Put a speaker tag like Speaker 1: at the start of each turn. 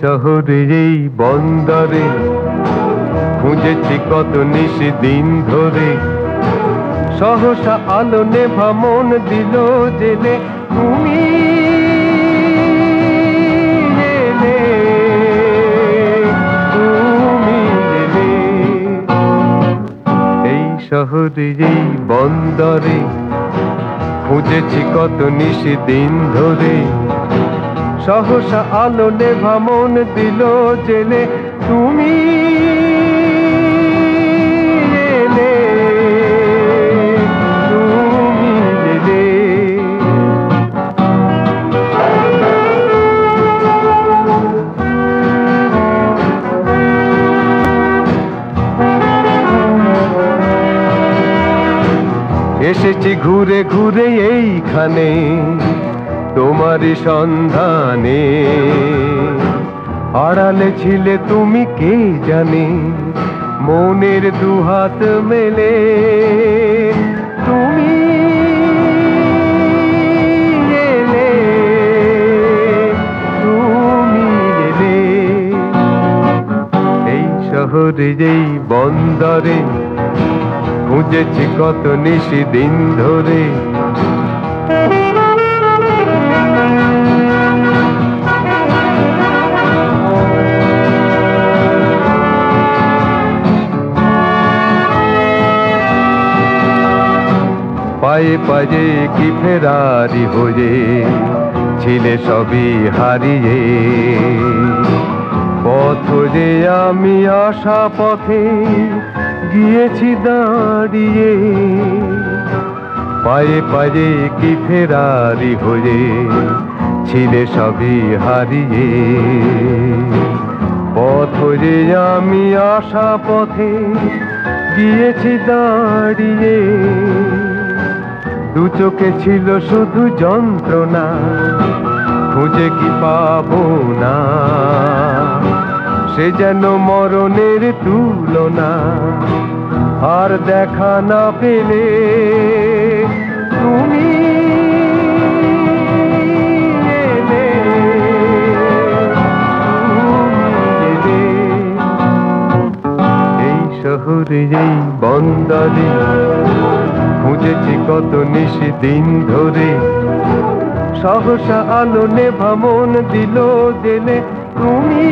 Speaker 1: শহরে এই বন্দরে খুঁজেছি কত নিশি দিন ধরে। সহসা আলো নেভা মন দিল জেলে, তুমি এই বন্দরে খুঁজেছি কত নিশি দিন ধরে। সহসা আলো নেভা মন দিল জেলে তুমি। এসেছি ঘুরে ঘুরে এইখানে তোমারই সন্ধানে। আড়ালে ছিলে তুমি কে জানে? মনের দুহাত মেলে। তুমি এলে, তুমি এলে। এই শহরে যেই বন্দরে খুঁজেছি কত নিশি দিন ধরে। পায়ে পায়ে কি ফেরারি হয়ে ছিলে সবই হারিয়ে। পথ যে আমি আসা পথে গিয়েছি দাঁড়িয়ে, পায়ে পায়ে কি ফেরারি হয়ে ছিলে সবই হারিয়ে। পথ যে আমি আসা পথে গিয়েছি দাঁড়িয়ে দু চোখে ছিল শুধু যন্ত্রণা। খুঁজে কি পাবো না? সে যেন মরণের তুলনা। আর দেখা না পেলে তুমি। এই শহরে, এই বন্দরে খুঁজেছি কত নিশি দিন ধরে। সহসা আলো নেভা মন দিল জেনে তুমি